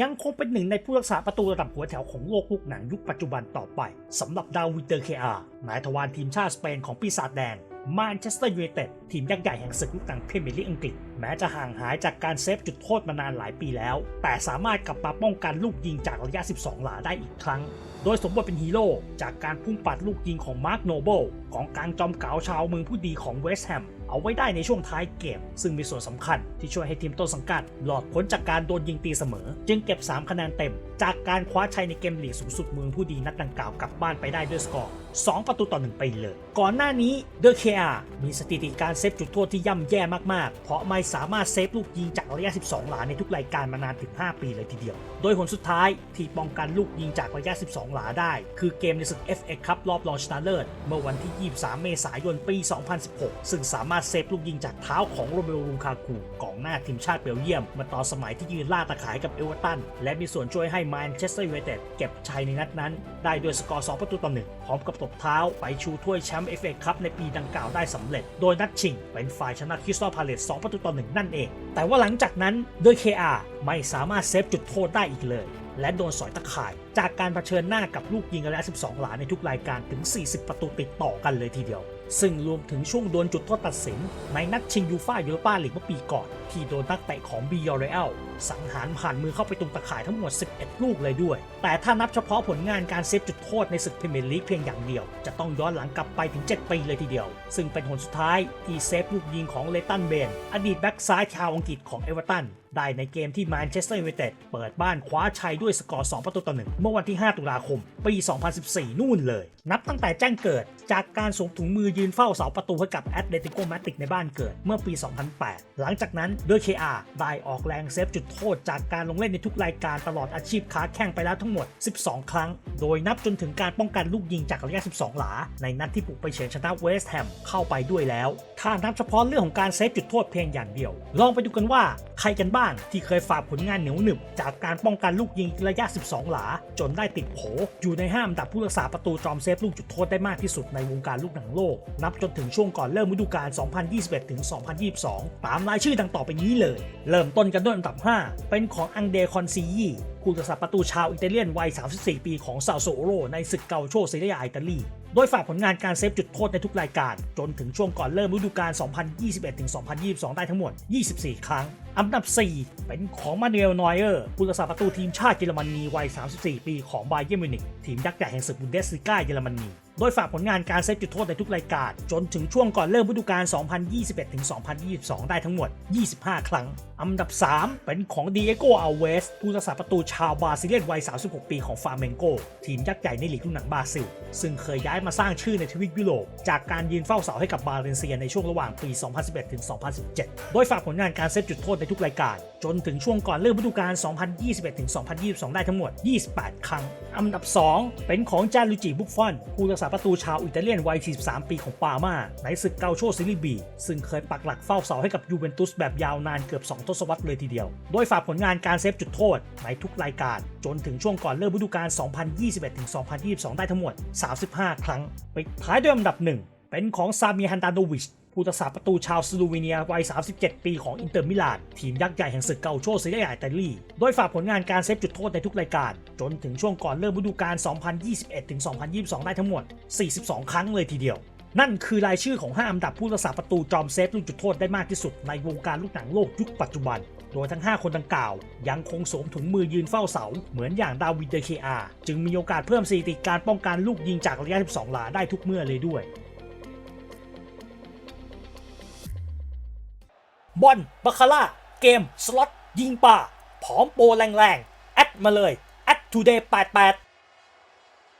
ยังคงเป็นหนึ่งในผู้รักษาประตูระดับหัวแถวของโลกลูกหนังยุคปัจจุบันต่อไปสำหรับดาวิดเตอร์เคอาร์นายทวารทีมชาติสเปนของปีศาจแดงแมนเชสเตอร์ยูไนเต็ดทีมยักษ์ใหญ่แห่งศึกลูกหนังพรีเมียร์ลีกอังกฤษ แม้จะห่างหายจากการเซฟจุดโทษมานานหลายปีแล้ว แต่สามารถกลับมาป้องกันลูกยิงจากระยะ 12 หลาได้อีกครั้ง โดยสมบทเป็นฮีโร่จากการพุ่งปัดลูกยิงของมาร์คโนเบิล ของกลางจอมเก๋าชาวเมืองผู้ดีของเวสต์แฮมเอาไว้ได้ในช่วงท้ายเกม ซึ่งมีส่วนสำคัญที่ช่วยให้ทีมต้นสังกัดหลอดพ้นจากการโดนยิงตีเสมอ จึงเก็บ 3 คะแนนเต็ม จากการคว้าชัยในเกมลีกสูงสุดเมืองผู้ดีนัดดังกล่าวกลับบ้านไปได้ด้วยสกอร์ 2 ประตูต่อ 1 ไปเลย ก่อนหน้านี้เดอ k เคอามีสถิติการเซฟจุดโทษที่ย่ำแย่มากๆ เพราะไม่สามารถเซฟลูกยิงจากระยะ 12 หลาในทุกรายการมานานถึง 5 ปีเลยทีเดียว โดยผลสุดท้ายที่ป้องกันลูกยิงจากระยะ 12 หลาได้ คือเกมในศึก FA คัพรอบรองชนะเลิศเมื่อวันที่23 เมษายนปี 2016 ซึ่งสามารถเซฟลูกยิงจากเท้าของโรเมโอลูคาคูกองหน้าทีมชาติเบลเยียมเมื่อตอนสมัยที่ยืนล่าตะขายกับเอเวอร์ตัน และมีส่วนช่วยให้แมนเชสเตอร์ยูไนเต็ดเก็บชัยในนัดนั้น ได้ด้วยสกอร์ 2 ประตูต่อ1พร้อมกับตบเท้าไปชูถ้วยแชมป์ FA คัพในปีดังกล่าวได้สำเร็จ โดยนัดชิงเป็นฝ่ายชนะคริสตัลพาเลต2ประตูต่อ1นั่นเอง แต่ว่าหลังจากนั้นโดย KR ไม่สามารถเซฟจุดโทษได้อีกเลย และโดนสอยตะข่าย จากการเผชิญหน้ากับลูกยิงระยะ 12 หลาในทุกรายการถึง 40 ประตูติดต่อกันเลยทีเดียว ซึ่งรวมถึงช่วงโดนจุดโทษตัดสิน ในนัดชิงยูฟ่ายูโรปาลีกเมื่อปีก่อน ที่โดนนักเตะของบียอเรลสังหารผ่านมือเข้าไปตรงตะข่ายทั้งหมด 11 ลูกเลยด้วย แต่ถ้านับเฉพาะผลงานการเซฟจุดโทษในศึกพรีเมียร์ลีกเพียงอย่างเดียว จะต้องย้อนหลังกลับไปถึง 7 ปีเลยทีเดียว ซึ่งเป็นหนสุดท้ายที่เซฟลูกยิงของเลตันเบน อดีตแบ็กซ้ายชาวอังกฤษของเอเวอร์ตันได้ในเกมที่แมนเชสเตอร์ยูไนเต็ดเปิดบ้านคว้าชัยด้วยสกอร์ 2 ประตูต่อหนึ่งเมื่อวันที่ 5 ตุลาคม ปี 2014 นู่นเลย นับตั้งแต่แจ้งเกิดจากการสวมถุงมือยืนเฝ้าเสาประตูให้กับแอตเลติโกมาติกในบ้านเกิดเมื่อปี 2008 หลังจากนั้นด้วย KR ได้ออกแรงเซฟจุดโทษจากการลงเล่นในทุกรายการตลอดอาชีพค้าแข่งไปแล้วทั้งหมด 12 ครั้ง โดยนับจนถึงการป้องกันลูกยิงจากระยะ 12 หลา ในนัดที่บุกไปเฉือนชนะเวสต์แฮมเข้าไปด้วยแล้ว ถ้านับเฉพาะเรื่องของการเซฟจุดโทษเพียงอย่างเดียว ลองไปดูกันว่าใครกันบ้างที่เคยฝากผลงานเหนียวหนึบจากการป้องกันลูกยิงระยะ 12 หลา จนได้ติดโผอยู่ในห้าอันดับผู้รักษาประตูจอมเซฟลูกจุดโทษได้มากที่สุดในวงการลูกหนังโลกนับจนถึงช่วงก่อนเริ่มฤดูกาล 2021 ถึง 2022 ตามรายชื่อดังต่อไปนี้เลย เริ่มต้นกันด้วยอันดับ 5 เป็นของอังเดคอนซียีผู้รักษาประตูชาวอิตาเลียนวัย 34 ปีของซาโซโรในศึกเกาโชเซเรียอิตาลี โดยฝากผลงานการเซฟจุดโทษในทุกรายการ จนถึงช่วงก่อนเริ่มฤดูกาล 2021-2022 ได้ทั้งหมด 24 ครั้ง อันดับ 4 เป็นของมาเนลนอยเออร์ผู้รักษาประตูทีมชาติเยอรมนีวัย 34 ปีของไบเยร์มิวนิกทีมยักษ์ใหญ่แห่งศึกบุนเดสลิก้าเยอรมนีโดยฝากผลงานการเซฟจุดโทษในทุกรายการ จนถึงช่วงก่อนเริ่มฤดูกาล 2021-2022 ได้ทั้งหมด 25 ครั้ง อันดับ 3 เป็นของดีเอโกอัลเวสผู้รักษาประตูชาวบราซิเลียนวัย 36 ปีของฟาเมนโกทีมยักษ์ใหญ่ในลีกลูกหนังบราซิล ซึ่งเคยย้ายมาสร้างชื่อในทวีปยุโรป จากการยืนเฝ้าเสาให้กับบาเลนเซียในช่วงระหว่างปี 2011-2017 โดยฝากผลงานการเซฟจุดโทษในทุกรายการ จนถึงช่วงก่อนเริ่มฤดูกาล 2021-2022 ได้ทั้งหมด 28 ครั้ง อันดับ 2 เป็นของจารุจิบุฟฟอนผู้รักษาประตูชาวอิตาเลียนวัย 43 ปีของปามาในศึกเกาโชซิลิบี ซึ่งเคยปักหลักเฝ้าเสาให้กับยูเวนตุสแบบยาวนานเกือบ 2 ทศวรรษเลยทีเดียว โดยฝากผลงานการเซฟจุดโทษในทุกรายการ จนถึงช่วงก่อนเริ่มฤดูกาล 2021-2022 ได้ทั้งหมด 35 ครั้งปิดท้ายด้วยอันดับ1เป็นของซามีฮันดาโนวิชผู้รักษาประตูชาวสโลวีเนียวัย 37 ปีของอินเตอร์มิลาน ทีมยักษ์ใหญ่แห่งศึกเกาโชเซียอิตาลี โดยฝากผลงานการเซฟจุดโทษในทุกรายการ จนถึงช่วงก่อนเริ่มฤดูกาล 2021-2022 ได้ทั้งหมด 42 ครั้งเลยทีเดียว นั่นคือรายชื่อของ 5 อันดับผู้รักษาประตูจอมเซฟลูกจุดโทษได้มากที่สุดในวงการลูกหนังโลกยุคปัจจุบัน โดยทั้ง 5 คนดังกล่าว ยังคงสวมถุงมือยืนเฝ้าเสา เหมือนอย่างดาวิดเดเคอาจึงมีโอกาสเพิ่มสถิติการป้องกันลูกยิงจากระยะ 12 หลาได้ทุกเมื่อเลยด้วยบอลบาคาร่า เกม สล็อต ยิงป่า ผอมโปรแรงๆ แอดมาเลย แอดทูเดย์88